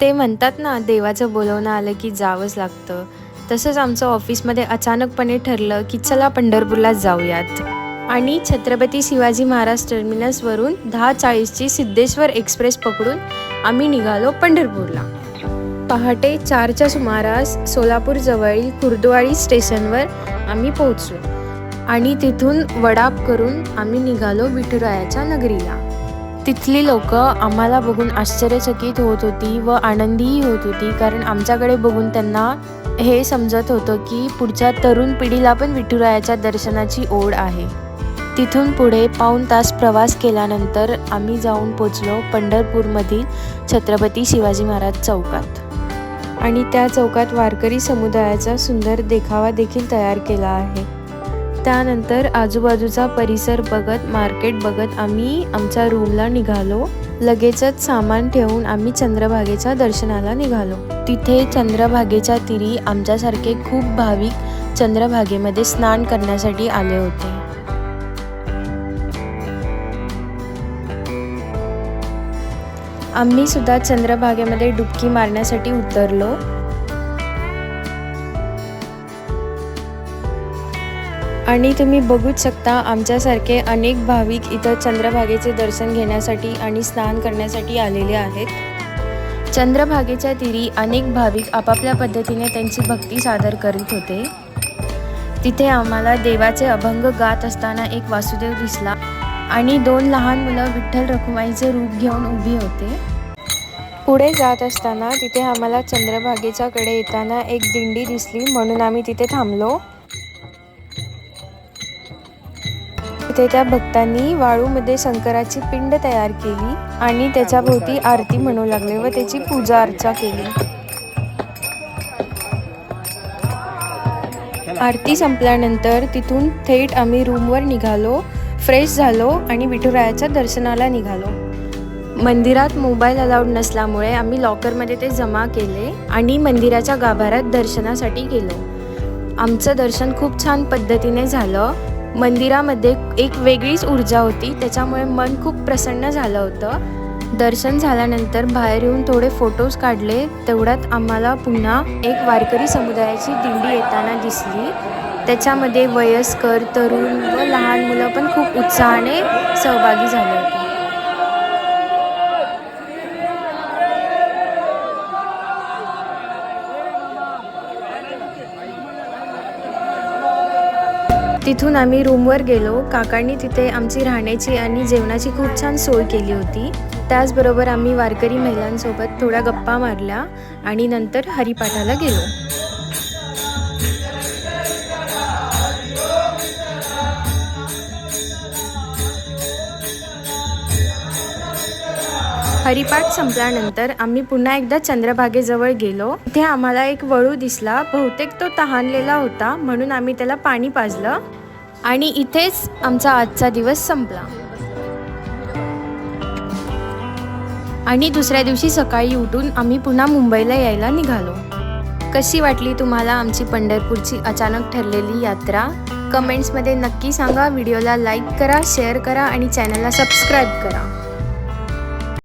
ते म्हणतात ना देवाचं बोलवणं आलं की जावंच लागतं. तसंच आमचं ऑफिसमध्ये अचानकपणे ठरलं की चला पंढरपूरला जाऊयात. आणि छत्रपती शिवाजी महाराज टर्मिनसवरून दहा चाळीसची सिद्धेश्वर एक्सप्रेस पकडून आम्ही निघालो पंढरपूरला. पहाटे चारच्या सुमारास सोलापूरजवळील कुर्दवाडी स्टेशनवर आम्ही पोहोचलो. आणि तिथून वडाप करून आम्ही निघालो विठुरायाच्या नगरीला. तिथली लोक आम्हाला बघून आश्चर्यचकित होत होती व आनंदीही होत होती कारण आमच्याकडे बघून त्यांना हे समजत होतं की पुढच्या तरुण पिढीला पण विठुरायाच्या दर्शनाची ओढ आहे. तिथून पुढे पाऊण तास प्रवास केल्यानंतर आम्ही जाऊन पोचलो पंढरपूरमधील छत्रपती शिवाजी महाराज चौकात. आणि त्या चौकात वारकरी समुदायाचा सुंदर देखावा देखील तयार केला आहे. त्यानंतर आजूबाजूचा परिसर बघत मार्केट बघत आम्ही आमच्या रूमला निघालो. लगेचच सामान ठेवून आम्ही चंद्रभागेच्या दर्शनाला निघालो. तिथे चंद्रभागेच्या तिरी आमच्यासारखे खूप भाविक चंद्रभागेमध्ये स्नान करण्यासाठी आले होते. आम्ही सुद्धा चंद्रभागेमध्ये डुबकी मारण्यासाठी उतरलो. आणि तुम्ही बघूच शकता आमच्यासारखे अनेक भाविक इथं चंद्रभागेचे दर्शन घेण्यासाठी आणि स्नान करण्यासाठी आलेले आहेत. चंद्रभागेच्या तिरी अनेक भाविक आपापल्या पद्धतीने त्यांची भक्ती सादर करीत होते. तिथे आम्हाला देवाचे अभंग गात असताना एक वासुदेव दिसला आणि दोन लहान मुलं विठ्ठल रखुमाईचे रूप घेऊन उभी होते. पुढे जात असताना तिथे आम्हाला चंद्रभागेच्याकडे येताना एक दिंडी दिसली म्हणून आम्ही तिथे थांबलो. तिथे त्या भक्तांनी वाळूमध्ये शंकराची पिंड तयार केली आणि त्याच्या भोवती आरती म्हणू लागले व त्याची पूजा अर्चा केली. आरती संपल्यानंतर तिथून थेट आम्ही रूमवर निघालो फ्रेश झालो आणि विठुरायाच्या दर्शनाला निघालो. मंदिरात मोबाईल अलाउड नसल्यामुळे आम्ही लॉकरमध्ये ते जमा केले आणि मंदिराच्या गाभाऱ्यात दर्शनासाठी गेलो. आमचं दर्शन खूप छान पद्धतीने झालं. मंदिरामध्ये एक वेगळीच ऊर्जा होती. त्याच्यामुळे मन खूप प्रसन्न झालं होतं. दर्शन झाल्यानंतर बाहेर येऊन थोडे फोटोज काढले. तेवढ्यात आम्हाला पुन्हा एक वारकरी समुदायाची दिंडी येताना दिसली. त्याच्यामध्ये वयस्कर तरुण व लहान मुलं पण खूप उत्साहाने सहभागी झाले होते. तिथून आम्ही रूमवर गेलो. काकांनी तिथे आमची राहण्याची आणि जेवणाची खूप छान सोय केली होती. त्याचबरोबर आम्ही वारकरी महिलांसोबत थोड्या गप्पा मारल्या आणि नंतर हरिपाठाला गेलो. हरिपाठ संपल्यानंतर आम्ही पुन्हा एकदा चंद्रभागेजवळ गेलो. तिथे आम्हाला एक वळू दिसला. बहुतेक तो तहानलेला होता म्हणून आम्ही त्याला पाणी पाजलं आणि इथेच आमचा आजचा दिवस संपला. आणि दुसऱ्या दिवशी सकाळी उठून आम्ही पुन्हा मुंबईला यायला निघालो. कशी वाटली तुम्हाला आमची पंढरपूरची अचानक ठरलेली यात्रा? कमेंट्समध्ये नक्की सांगा. व्हिडिओला लाईक करा शेअर करा आणि चॅनलला सबस्क्राईब करा.